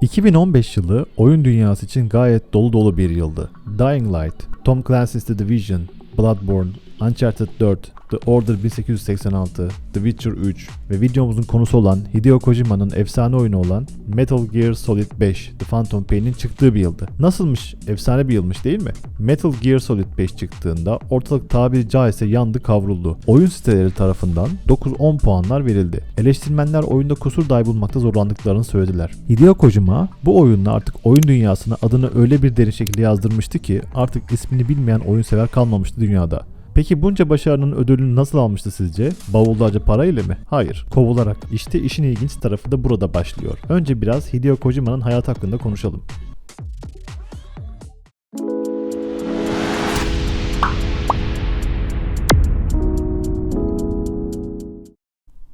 2015 yılı oyun dünyası için gayet dolu dolu bir yıldı. Dying Light, Tom Clancy's The Division, Bloodborne, Uncharted 4, The Order 1886, The Witcher 3 ve videomuzun konusu olan Hideo Kojima'nın efsane oyunu olan Metal Gear Solid 5 The Phantom Pain'in çıktığı bir yıldı. Nasılmış? Efsane bir yılmış değil mi? Metal Gear Solid 5 çıktığında ortalık tabiri caizse yandı kavruldu. Oyun siteleri tarafından 9-10 puanlar verildi. Eleştirmenler oyunda kusur dahi bulmakta zorlandıklarını söylediler. Hideo Kojima bu oyunla artık oyun dünyasına adını öyle bir derin şekilde yazdırmıştı ki artık ismini bilmeyen oyun sever kalmamıştı dünyada. Peki bunca başarının ödülünü nasıl almıştı sizce? Bavullarca para ile mi? Hayır, kovularak. İşte işin ilginç tarafı da burada başlıyor. Önce biraz Hideo Kojima'nın hayat hakkında konuşalım.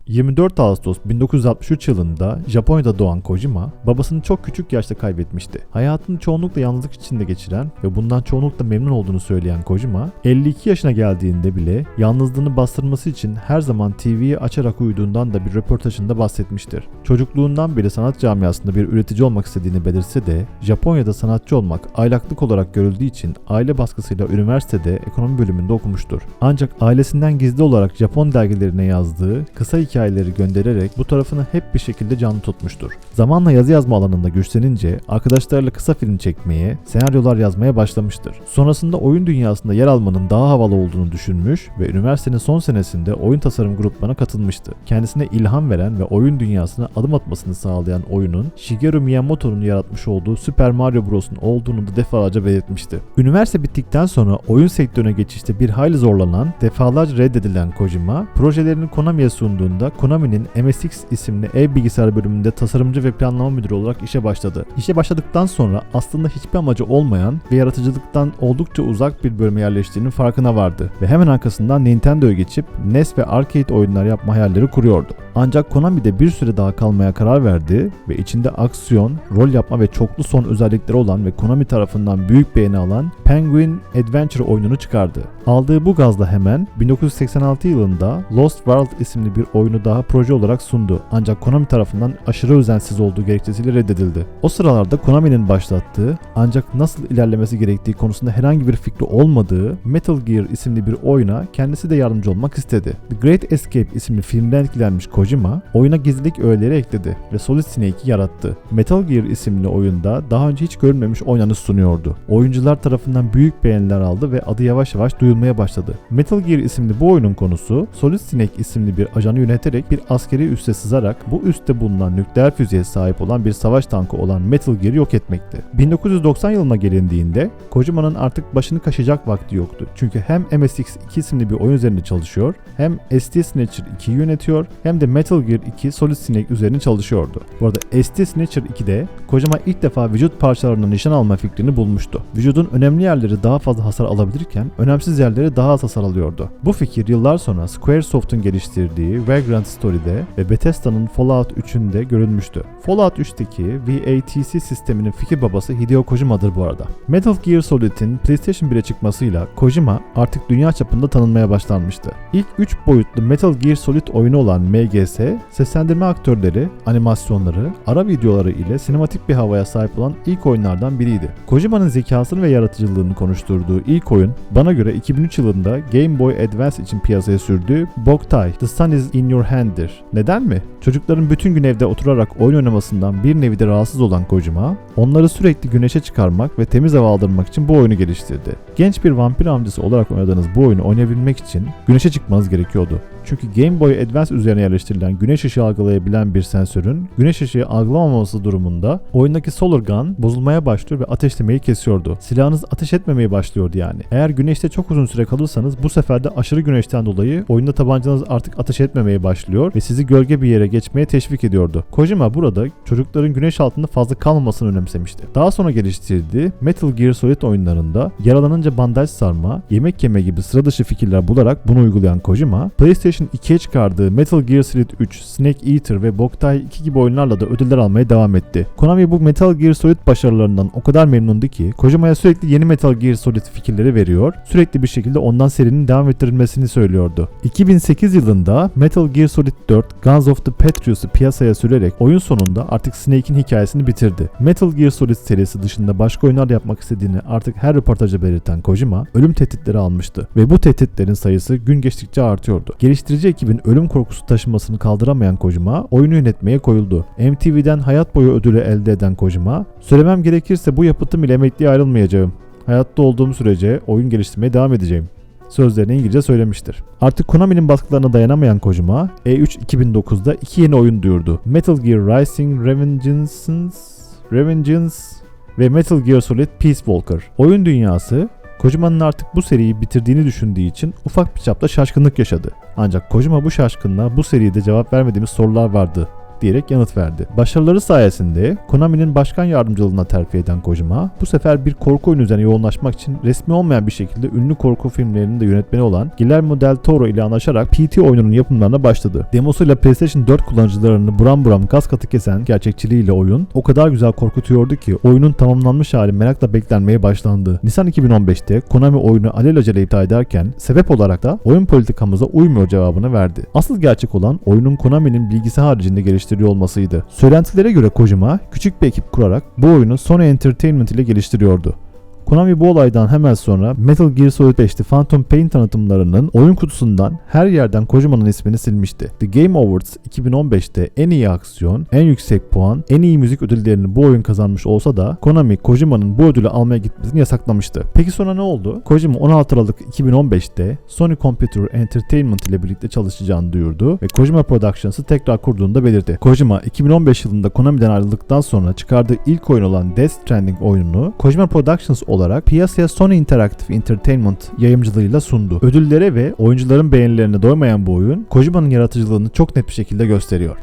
24 Ağustos 1963 yılında Japonya'da doğan Kojima, babasını çok küçük yaşta kaybetmişti. Hayatını çoğunlukla yalnızlık içinde geçiren ve bundan çoğunlukla memnun olduğunu söyleyen Kojima, 52 yaşına geldiğinde bile yalnızlığını bastırması için her zaman TV'yi açarak uyuduğundan da bir röportajında bahsetmiştir. Çocukluğundan beri sanat camiasında bir üretici olmak istediğini belirtse de, Japonya'da sanatçı olmak aylaklık olarak görüldüğü için aile baskısıyla üniversitede ekonomi bölümünde okumuştur. Ancak ailesinden gizli olarak Japon dergilerine yazdığı kısa hikaye hikayeleri göndererek bu tarafını hep bir şekilde canlı tutmuştur. Zamanla yazı yazma alanında güçlenince arkadaşlarıyla kısa film çekmeye, senaryolar yazmaya başlamıştır. Sonrasında oyun dünyasında yer almanın daha havalı olduğunu düşünmüş ve üniversitenin son senesinde oyun tasarım gruplarına katılmıştı. Kendisine ilham veren ve oyun dünyasına adım atmasını sağlayan oyunun Shigeru Miyamoto'nun yaratmış olduğu Super Mario Bros'un olduğunu da defalarca belirtmişti. Üniversite bittikten sonra oyun sektörüne geçişte bir hayli zorlanan, defalarca reddedilen Kojima, projelerini Konami'ye sunduğunda yılında Konami'nin MSX isimli ev bilgisayar bölümünde tasarımcı ve planlama müdürü olarak işe başladı. İşe başladıktan sonra aslında hiçbir amacı olmayan ve yaratıcılıktan oldukça uzak bir bölüme yerleştiğinin farkına vardı ve hemen arkasından Nintendo'ya geçip NES ve arcade oyunlar yapma hayalleri kuruyordu. Ancak Konami'de bir süre daha kalmaya karar verdi ve içinde aksiyon, rol yapma ve çoklu son özellikleri olan ve Konami tarafından büyük beğeni alan Penguin Adventure oyununu çıkardı. Aldığı bu gazla hemen 1986 yılında Lost World isimli bir oyunu daha proje olarak sundu. Ancak Konami tarafından aşırı özensiz olduğu gerekçesiyle reddedildi. O sıralarda Konami'nin başlattığı ancak nasıl ilerlemesi gerektiği konusunda herhangi bir fikri olmadığı Metal Gear isimli bir oyuna kendisi de yardımcı olmak istedi. The Great Escape isimli filmden etkilenmiş Kojima, oyuna gizlilik öğeleri ekledi ve Solid Snake'i yarattı. Metal Gear isimli oyunda daha önce hiç görülmemiş oynanış sunuyordu. Oyuncular tarafından büyük beğeniler aldı ve adı yavaş yavaş duyulmaya başladı. Metal Gear isimli bu oyunun konusu Solid Snake isimli bir ajanı yöneterek bir askeri üsse sızarak bu üste bulunan nükleer füzeye sahip olan bir savaş tankı olan Metal Gear'i yok etmekti. 1990 yılına gelindiğinde Kojima'nın artık başını kaşıyacak vakti yoktu. Çünkü hem MSX2 isimli bir oyun üzerinde çalışıyor, hem ST Snatcher 2'yi yönetiyor, hem de Metal Gear 2 Solid Snake üzerine çalışıyordu. Bu arada ST Snatcher 2'de Kojima ilk defa vücut parçalarına nişan alma fikrini bulmuştu. Vücudun önemli yerleri daha fazla hasar alabilirken önemsiz yerleri daha az hasar alıyordu. Bu fikir yıllar sonra Squaresoft'un geliştirdiği Vagrant Story'de ve Bethesda'nın Fallout 3'ünde görülmüştü. Fallout 3'teki VATC sisteminin fikir babası Hideo Kojima'dır bu arada. Metal Gear Solid'in PlayStation 1'e çıkmasıyla Kojima artık dünya çapında tanınmaya başlanmıştı. İlk 3 boyutlu Metal Gear Solid oyunu olan MGS, seslendirme aktörleri, animasyonları, ara videoları ile sinematik bir havaya sahip olan ilk oyunlardan biriydi. Kojima'nın zekasını ve yaratıcılığını konuşturduğu ilk oyun bana göre 2003 yılında Game Boy Advance için piyasaya sürdüğü Boktai The Sun is in Your Hand'dir. Neden mi? Çocukların bütün gün evde oturarak oyun oynamasından bir nevi de rahatsız olan Kojima, onları sürekli güneşe çıkarmak ve temiz hava aldırmak için bu oyunu geliştirdi. Genç bir vampir amcası olarak oynadığınız bu oyunu oynayabilmek için güneşe çıkmanız gerekiyordu. Çünkü Game Boy Advance üzerine yerleştirilen güneş ışığı algılayabilen bir sensörün güneş ışığı algılamaması durumunda oyundaki Solar Gun bozulmaya başlıyor ve ateşlemeyi kesiyordu. Silahınız ateş etmemeye başlıyordu yani. Eğer güneşte çok uzun süre kalırsanız bu sefer de aşırı güneşten dolayı oyunda tabancanız artık ateş etmemeye başlıyor ve sizi gölge bir yere geçmeye teşvik ediyordu. Kojima burada çocukların güneş altında fazla kalmamasını önemsemişti. Daha sonra geliştirdiği Metal Gear Solid oyunlarında yaralanınca bandaj sarma, yemek yeme gibi sıra dışı fikirler bularak bunu uygulayan Kojima, PlayStation PlayStation 2'ye çıkardığı Metal Gear Solid 3, Snake Eater ve Boktai 2 gibi oyunlarla da ödüller almaya devam etti. Konami bu Metal Gear Solid başarılarından o kadar memnundu ki Kojima'ya sürekli yeni Metal Gear Solid fikirleri veriyor, sürekli bir şekilde ondan serinin devam ettirilmesini söylüyordu. 2008 yılında Metal Gear Solid 4 Guns of the Patriots'ı piyasaya sürerek oyun sonunda artık Snake'in hikayesini bitirdi. Metal Gear Solid serisi dışında başka oyunlar yapmak istediğini artık her röportajda belirten Kojima, ölüm tehditleri almıştı ve bu tehditlerin sayısı gün geçtikçe artıyordu. Geliştirici ekibin ölüm korkusu taşımasını kaldıramayan Kojima, oyunu yönetmeye koyuldu. MTV'den hayat boyu ödülü elde eden Kojima, söylemem gerekirse bu yapıtım ile emekliye ayrılmayacağım. Hayatta olduğum sürece oyun geliştirmeye devam edeceğim sözlerini İngilizce söylemiştir. Artık Konami'nin baskılarına dayanamayan Kojima, E3 2009'da iki yeni oyun duyurdu. Metal Gear Rising Revengeance, Revengeance ve Metal Gear Solid Peace Walker. Oyun dünyası Kojima'nın artık bu seriyi bitirdiğini düşündüğü için ufak bir çapta şaşkınlık yaşadı. Ancak Kojima bu şaşkınlığa bu seride cevap vermediğimiz sorular vardı diyerek yanıt verdi. Başarıları sayesinde Konami'nin başkan yardımcılığına terfi eden Kojima bu sefer bir korku oyunu üzerine yoğunlaşmak için resmi olmayan bir şekilde ünlü korku filmlerinin de yönetmeni olan Guillermo del Toro ile anlaşarak PT oyununun yapımlarına başladı. Demosuyla PlayStation 4 kullanıcılarını buram buram gaz katı kesen gerçekçiliğiyle oyun o kadar güzel korkutuyordu ki oyunun tamamlanmış hali merakla beklenmeye başlandı. Nisan 2015'te Konami oyunu alelacele iptal ederken sebep olarak da oyun politikamıza uymuyor cevabını verdi. Asıl gerçek olan oyunun Konami'nin bilgisi haricinde geliştirilmesi geliştiriyor olmasıydı. Söylentilere göre Kojima küçük bir ekip kurarak bu oyunu Sony Entertainment ile geliştiriyordu. Konami bu olaydan hemen sonra Metal Gear Solid 5'te Phantom Pain tanıtımlarının oyun kutusundan her yerden Kojima'nın ismini silmişti. The Game Awards 2015'te en iyi aksiyon, en yüksek puan, en iyi müzik ödüllerini bu oyun kazanmış olsa da Konami Kojima'nın bu ödülü almaya gitmesini yasaklamıştı. Peki sonra ne oldu? Kojima 16 Aralık 2015'te Sony Computer Entertainment ile birlikte çalışacağını duyurdu ve Kojima Productions'ı tekrar kurduğunu da belirtti. Kojima 2015 yılında Konami'den ayrıldıktan sonra çıkardığı ilk oyun olan Death Stranding oyununu Kojima Productions olarak piyasaya Sony Interactive Entertainment yayımcılığıyla sundu. Ödüllere ve oyuncuların beğenilerine doymayan bu oyun, Kojima'nın yaratıcılığını çok net bir şekilde gösteriyor.